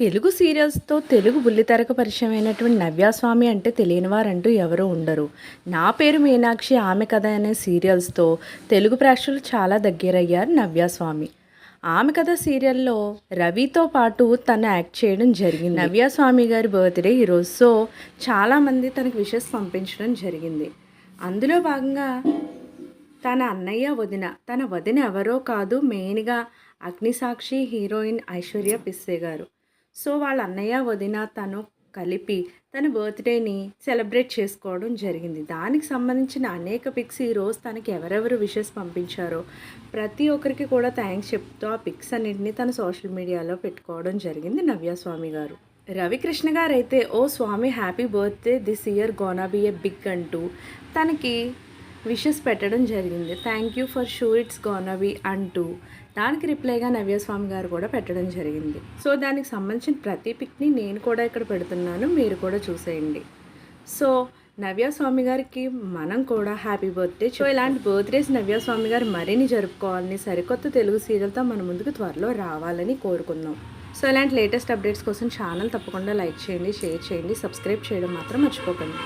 తెలుగు సీరియల్స్తో తెలుగు బుల్లితెరకు పరిచయం అయినటువంటి నవ్యాస్వామి అంటే తెలియని వారంటూ ఎవరూ ఉండరు. నా పేరు మీనాక్షి ఆమె కథ అనే సీరియల్స్తో తెలుగు ప్రేక్షకులు చాలా దగ్గరయ్యారు నవ్యాస్వామి. ఆమె కథ సీరియల్లో రవితో పాటు తను యాక్ట్ చేయడం జరిగింది. నవ్యాస్వామి గారి బర్త్డే ఈరోజు. సో చాలామంది తనకు విషెస్ పంపించడం జరిగింది. అందులో భాగంగా తన అన్నయ్య వదిన తన వదిన ఎవరో కాదు మెయిన్గా అగ్నిసాక్షి హీరోయిన్ ఐశ్వర్య పిస్సే గారు. సో వాళ్ళ అన్నయ్య వదిన తను కలిపి తన బర్త్డేని సెలబ్రేట్ చేసుకోవడం జరిగింది. దానికి సంబంధించిన అనేక పిక్స్ ఈరోజు తనకి ఎవరెవరు విషెస్ పంపించారో ప్రతి ఒక్కరికి కూడా థ్యాంక్స్ చెప్తూ ఆ పిక్స్ అన్నింటినీ తన సోషల్ మీడియాలో పెట్టుకోవడం జరిగింది నవ్యస్వామి గారు. రవికృష్ణ గారు అయితే ఓ స్వామి happy birthday this year gonna be a big అంటూ తనకి విషెస్ పెట్టడం జరిగింది. Thank you for sure it's gonna be అంటూ. దానికి రిప్లైగా నవ్యస్వామి గారు కూడా పెట్టడం జరిగింది. సో దానికి సంబంధించిన ప్రతి పిక్ని నేను కూడా ఇక్కడ పెడుతున్నాను. మీరు కూడా చూసేయండి. సో నవ్యస్వామి గారికి మనం కూడా హ్యాపీ బర్త్డే. సో ఇలాంటి బర్త్డేస్ నవ్యస్వామి గారు మరిన్ని జరుపుకోవాలని సరికొత్త తెలుగు సీరియల్తో మన ముందుకు త్వరలో రావాలని కోరుకుందాం. సో ఇలాంటి లేటెస్ట్ అప్డేట్స్ కోసం ఛానల్ తప్పకుండా లైక్ చేయండి షేర్ చేయండి సబ్స్క్రైబ్ చేయడం మాత్రం మర్చిపోకండి.